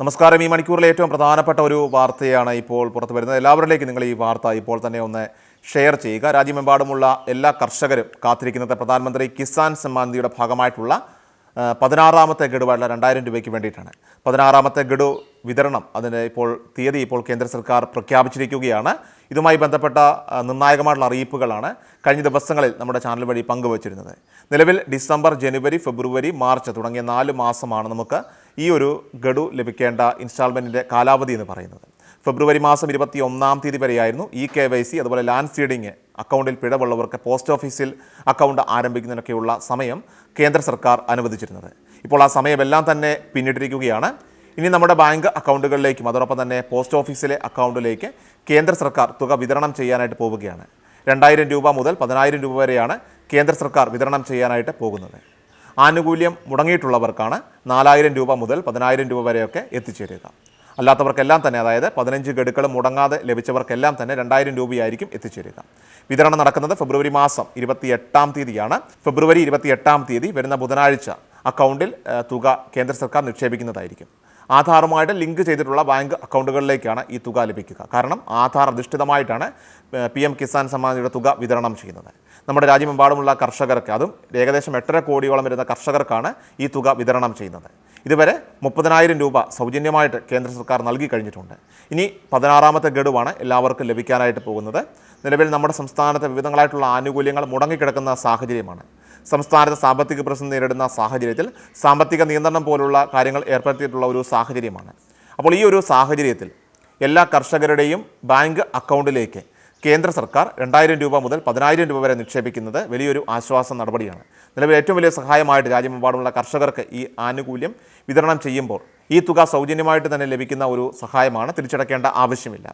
നമസ്കാരം. ഈ മണിക്കൂറിലെ ഏറ്റവും പ്രധാനപ്പെട്ട ഒരു വാർത്തയാണ് ഇപ്പോൾ പുറത്തു വരുന്നത്. എല്ലാവരിലേക്കും നിങ്ങൾ ഈ വാർത്ത ഇപ്പോൾ തന്നെ ഒന്ന് ഷെയർ ചെയ്യുക. രാജ്യമെമ്പാടുമുള്ള എല്ലാ കർഷകരും കാത്തിരിക്കുന്നത് പ്രധാനമന്ത്രി കിസാൻ സമ്മാൻ ഭാഗമായിട്ടുള്ള പതിനാറാമത്തെ ഗഡുവായിട്ടുള്ള രണ്ടായിരം രൂപയ്ക്ക് വേണ്ടിയിട്ടാണ്. പതിനാറാമത്തെ ഗഡു വിതരണം അതിന് ഇപ്പോൾ തീയതി ഇപ്പോൾ കേന്ദ്ര സർക്കാർ പ്രഖ്യാപിച്ചിരിക്കുകയാണ്. ഇതുമായി ബന്ധപ്പെട്ട നിർണായകമായിട്ടുള്ള അറിയിപ്പുകളാണ് കഴിഞ്ഞ ദിവസങ്ങളിൽ നമ്മുടെ ചാനൽ വഴി പങ്കുവച്ചിരുന്നത്. നിലവിൽ ഡിസംബർ ജനുവരി ഫെബ്രുവരി മാർച്ച് തുടങ്ങിയ നാല് മാസമാണ് നമുക്ക് ഈ ഒരു ഗഡു ലഭിക്കേണ്ട ഇൻസ്റ്റാൾമെന്റിന്റെ കാലാവധി എന്ന് പറയുന്നത്. ഫെബ്രുവരി മാസം ഇരുപത്തി ഒന്നാം തീയതി വരെയായിരുന്നു ഇ കെ വൈ സി അതുപോലെ ലാൻഡ് സീഡിങ് അക്കൗണ്ടിൽ പിഴവുള്ളവർക്ക് പോസ്റ്റ് ഓഫീസിൽ അക്കൗണ്ട് ആരംഭിക്കുന്നതിനൊക്കെയുള്ള സമയം കേന്ദ്ര സർക്കാർ അനുവദിച്ചിരുന്നത്. ഇപ്പോൾ ആ സമയമെല്ലാം തന്നെ പിന്നിട്ടിരിക്കുകയാണ്. ഇനി നമ്മുടെ ബാങ്ക് അക്കൗണ്ടുകളിലേക്കും അതോടൊപ്പം തന്നെ പോസ്റ്റ് ഓഫീസിലെ അക്കൗണ്ടിലേക്ക് കേന്ദ്ര സർക്കാർ തുക വിതരണം ചെയ്യാനായിട്ട് പോവുകയാണ്. രണ്ടായിരം രൂപ മുതൽ പതിനായിരം രൂപ വരെയാണ് കേന്ദ്ര സർക്കാർ വിതരണം ചെയ്യാനായിട്ട് പോകുന്നത്. ആനുകൂല്യം മുടങ്ങിയിട്ടുള്ളവർക്കാണ് നാലായിരം രൂപ മുതൽ പതിനായിരം രൂപ വരെയൊക്കെ എത്തിച്ചേരുക. അല്ലാത്തവർക്കെല്ലാം തന്നെ അതായത് പതിനഞ്ച് ഗഡുക്കൾ മുടങ്ങാതെ ലഭിച്ചവർക്കെല്ലാം തന്നെ രണ്ടായിരം രൂപയായിരിക്കും എത്തിച്ചേരുക. വിതരണം നടക്കുന്നത് ഫെബ്രുവരി മാസം ഇരുപത്തി എട്ടാം തീയതിയാണ്. ഫെബ്രുവരി ഇരുപത്തി എട്ടാം തീയതി വരുന്ന ബുധനാഴ്ച അക്കൗണ്ടിൽ തുക കേന്ദ്ര സർക്കാർ നിക്ഷേപിക്കുന്നതായിരിക്കും. ആധാറുമായിട്ട് ലിങ്ക് ചെയ്തിട്ടുള്ള ബാങ്ക് അക്കൗണ്ടുകളിലേക്കാണ് ഈ തുക ലഭിക്കുക. കാരണം ആധാർ അധിഷ്ഠിതമായിട്ടാണ് പി എം കിസാൻ സമ്മാനിയുടെ തുക വിതരണം ചെയ്യുന്നത്. നമ്മുടെ രാജ്യമെമ്പാടുമുള്ള കർഷകർക്ക് അതും ഏകദേശം എട്ടര കോടിയോളം വരുന്ന കർഷകർക്കാണ് ഈ തുക വിതരണം ചെയ്യുന്നത്. ഇതുവരെ മുപ്പതിനായിരം രൂപ സൗജന്യമായിട്ട് കേന്ദ്ര സർക്കാർ നൽകി കഴിഞ്ഞിട്ടുണ്ട്. ഇനി പതിനാറാമത്തെ ഗഡുവാണ് എല്ലാവർക്കും ലഭിക്കാനായിട്ട് പോകുന്നത്. നിലവിൽ നമ്മുടെ സംസ്ഥാനത്തെ വിവിധങ്ങളായിട്ടുള്ള ആനുകൂല്യങ്ങൾ മുടങ്ങിക്കിടക്കുന്ന സാഹചര്യമാണ്. സംസ്ഥാനത്ത് സാമ്പത്തിക പ്രശ്നം നേരിടുന്ന സാഹചര്യത്തിൽ സാമ്പത്തിക നിയന്ത്രണം പോലുള്ള കാര്യങ്ങൾ ഏർപ്പെടുത്തിയിട്ടുള്ള ഒരു സാഹചര്യമാണ്. അപ്പോൾ ഈ ഒരു സാഹചര്യത്തിൽ എല്ലാ കർഷകരുടെയും ബാങ്ക് അക്കൗണ്ടിലേക്ക് കേന്ദ്ര സർക്കാർ രണ്ടായിരം രൂപ മുതൽ പതിനായിരം രൂപ വരെ നിക്ഷേപിക്കുന്നത് വലിയൊരു ആശ്വാസ നടപടിയാണ്. നിലവിൽ ഏറ്റവും വലിയ സഹായമായിട്ട് രാജ്യമെമ്പാടുമുള്ള കർഷകർക്ക് ഈ ആനുകൂല്യം വിതരണം ചെയ്യുമ്പോൾ ഈ തുക സൗജന്യമായിട്ട് തന്നെ ലഭിക്കുന്ന ഒരു സഹായമാണ്. തിരിച്ചടക്കേണ്ട ആവശ്യമില്ല.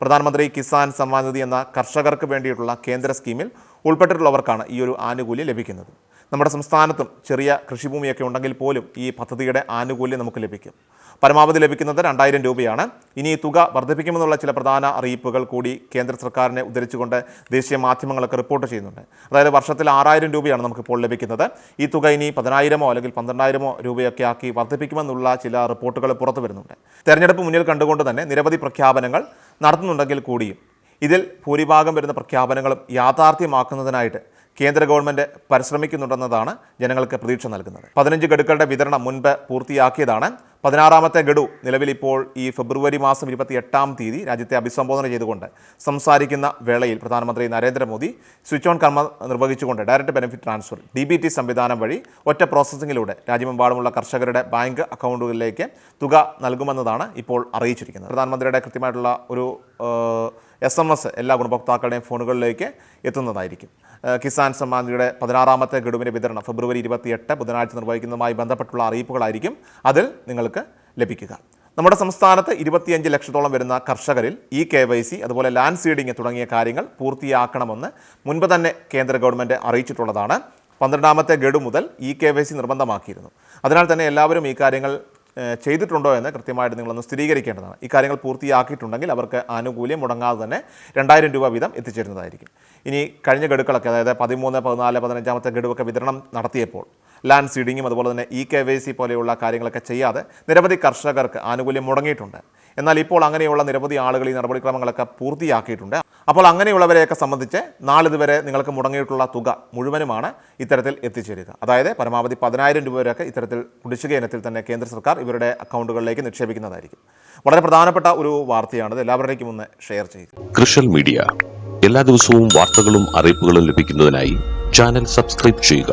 പ്രധാനമന്ത്രി കിസാൻ സമ്മാൻ നിധി എന്ന കർഷകർക്ക് വേണ്ടിയിട്ടുള്ള കേന്ദ്ര സ്കീമിൽ ഉൾപ്പെട്ടിട്ടുള്ളവർക്കാണ് ഈ ഒരു ആനുകൂല്യം ലഭിക്കുന്നത്. നമ്മുടെ സംസ്ഥാനത്തും ചെറിയ കൃഷിഭൂമിയൊക്കെ ഉണ്ടെങ്കിൽ പോലും ഈ പദ്ധതിയുടെ ആനുകൂല്യം നമുക്ക് ലഭിക്കും. പരമാവധി ലഭിക്കുന്നത് രണ്ടായിരം രൂപയാണ്. ഇനി ഈ തുക വർദ്ധിപ്പിക്കുമെന്നുള്ള ചില പ്രധാന അറിയിപ്പുകൾ കൂടി കേന്ദ്ര സർക്കാരിനെ ഉദ്ധരിച്ചുകൊണ്ട് ദേശീയ മാധ്യമങ്ങളൊക്കെ റിപ്പോർട്ട് ചെയ്യുന്നുണ്ട്. അതായത് വർഷത്തിൽ ആറായിരം രൂപയാണ് നമുക്കിപ്പോൾ ലഭിക്കുന്നത്. ഈ തുക ഇനി പതിനായിരമോ അല്ലെങ്കിൽ പന്ത്രണ്ടായിരമോ രൂപയൊക്കെ ആക്കി വർദ്ധിപ്പിക്കുമെന്നുള്ള ചില റിപ്പോർട്ടുകൾ പുറത്തു വരുന്നുണ്ട്. തെരഞ്ഞെടുപ്പ് മുന്നിൽ കണ്ടുകൊണ്ട് തന്നെ നിരവധി പ്രഖ്യാപനങ്ങൾ നടത്തുന്നുണ്ടെങ്കിൽ കൂടിയും ഇതിൽ ഭൂരിഭാഗം വരുന്ന പ്രഖ്യാപനങ്ങളും യാഥാർത്ഥ്യമാക്കുന്നതിനായിട്ട് കേന്ദ്ര ഗവൺമെന്റ് പരിശ്രമിക്കുന്നുണ്ടെന്നതാണ് ജനങ്ങൾക്ക് പ്രതീക്ഷ നൽകുന്നത്. പതിനഞ്ച് ഗഡുക്കളുടെ വിതരണം മുൻപ് പൂർത്തിയാക്കിയതാണ്. പതിനാറാമത്തെ ഗഡു നിലവിൽ ഇപ്പോൾ ഈ ഫെബ്രുവരി മാസം ഇരുപത്തി എട്ടാം തീയതി രാജ്യത്തെ അഭിസംബോധന ചെയ്തുകൊണ്ട് സംസാരിക്കുന്ന വേളയിൽ പ്രധാനമന്ത്രി നരേന്ദ്രമോദി സ്വിച്ച് ഓൺ കർമ്മ നിർവഹിച്ചുകൊണ്ട് direct benefit transfer D B T സംവിധാനം വഴി ഒറ്റ പ്രോസസ്സിങ്ങിലൂടെ രാജ്യമെമ്പാടുമുള്ള കർഷകരുടെ ബാങ്ക് അക്കൗണ്ടുകളിലേക്ക് തുക നൽകുമെന്നതാണ് ഇപ്പോൾ അറിയിച്ചിരിക്കുന്നത്. പ്രധാനമന്ത്രിയുടെ കൃത്യമായിട്ടുള്ള ഒരു എസ് എം എസ് എല്ലാ ഗുണഭോക്താക്കളുടെയും ഫോണുകളിലേക്ക് എത്തുന്നതായിരിക്കും. കിസാൻ സമ്മാനിയുടെ പതിനാറാമത്തെ ഗഡുവിന്റെ വിതരണം ഫെബ്രുവരി ഇരുപത്തിയെട്ട് ബുധനാഴ്ച നിർവഹിക്കുന്നതുമായി ബന്ധപ്പെട്ടുള്ള അറിയിപ്പുകളായിരിക്കും. അതിൽ നിങ്ങൾക്ക് ലഭിക്കുക. നമ്മുടെ സംസ്ഥാനത്ത് ഇരുപത്തിയഞ്ച് ലക്ഷത്തോളം വരുന്ന കർഷകരിൽ ഇ കെ വൈ സി അതുപോലെ ലാൻഡ് സീഡിംഗ് തുടങ്ങിയ കാര്യങ്ങൾ പൂർത്തിയാക്കണമെന്ന് മുൻപ് തന്നെ കേന്ദ്ര ഗവൺമെന്റ് അറിയിച്ചിട്ടുള്ളതാണ്. പന്ത്രണ്ടാമത്തെ ഗഡു മുതൽ ഇ കെ വൈ സി നിർബന്ധമാക്കിയിരുന്നു. അതിനാൽ തന്നെ എല്ലാവരും ഈ കാര്യങ്ങൾ ചെയ്തിട്ടുണ്ടോ എന്ന് കൃത്യമായിട്ട് നിങ്ങളൊന്ന് സ്ഥിരീകരിക്കേണ്ടതാണ്. ഈ കാര്യങ്ങൾ പൂർത്തിയാക്കിയിട്ടുണ്ടെങ്കിൽ അവർക്ക് ആനുകൂല്യം മുടങ്ങാതെ തന്നെ രണ്ടായിരം രൂപ വീതം എത്തിച്ചേരുന്നതായിരിക്കും. ഇനി കഴിഞ്ഞ ഗഡുക്കളൊക്കെ അതായത് പതിമൂന്ന് പതിനാല് പതിനഞ്ചാമത്തെ ഗഡുവൊക്കെ വിതരണം നടത്തിയപ്പോൾ ലാൻഡ് സീഡിങ്ങും അതുപോലെ തന്നെ ഇ കെ വൈ സി പോലെയുള്ള കാര്യങ്ങളൊക്കെ ചെയ്യാതെ നിരവധി കർഷകർക്ക് ആനുകൂല്യം മുടങ്ങിയിട്ടുണ്ട്. എന്നാൽ ഇപ്പോൾ അങ്ങനെയുള്ള നിരവധി ആളുകൾ ഈ നടപടിക്രമങ്ങളൊക്കെ പൂർത്തിയാക്കിയിട്ടുണ്ട്. അപ്പോൾ അങ്ങനെയുള്ളവരെയൊക്കെ സംബന്ധിച്ച് നാളിതുവരെ നിങ്ങൾക്ക് മുടങ്ങിയിട്ടുള്ള തുക മുഴുവനുമാണ് ഇത്തരത്തിൽ എത്തിച്ചേരുക. അതായത് പരമാവധി പതിനായിരം രൂപ വരെയൊക്കെ ഇത്തരത്തിൽ കുടിശ്ശിക ഇനത്തിൽ തന്നെ കേന്ദ്ര സർക്കാർ ഇവരുടെ അക്കൗണ്ടുകളിലേക്ക് നിക്ഷേപിക്കുന്നതായിരിക്കും. വളരെ പ്രധാനപ്പെട്ട ഒരു വാർത്തയാണിത്. എല്ലാവരുടേക്കും ഒന്ന് ഷെയർ ചെയ്യുക. കൃഷൽ മീഡിയ. എല്ലാ ദിവസവും വാർത്തകളും അറിയിപ്പുകളും ലഭിക്കുന്നതിനായി ചാനൽ സബ്സ്ക്രൈബ് ചെയ്യുക.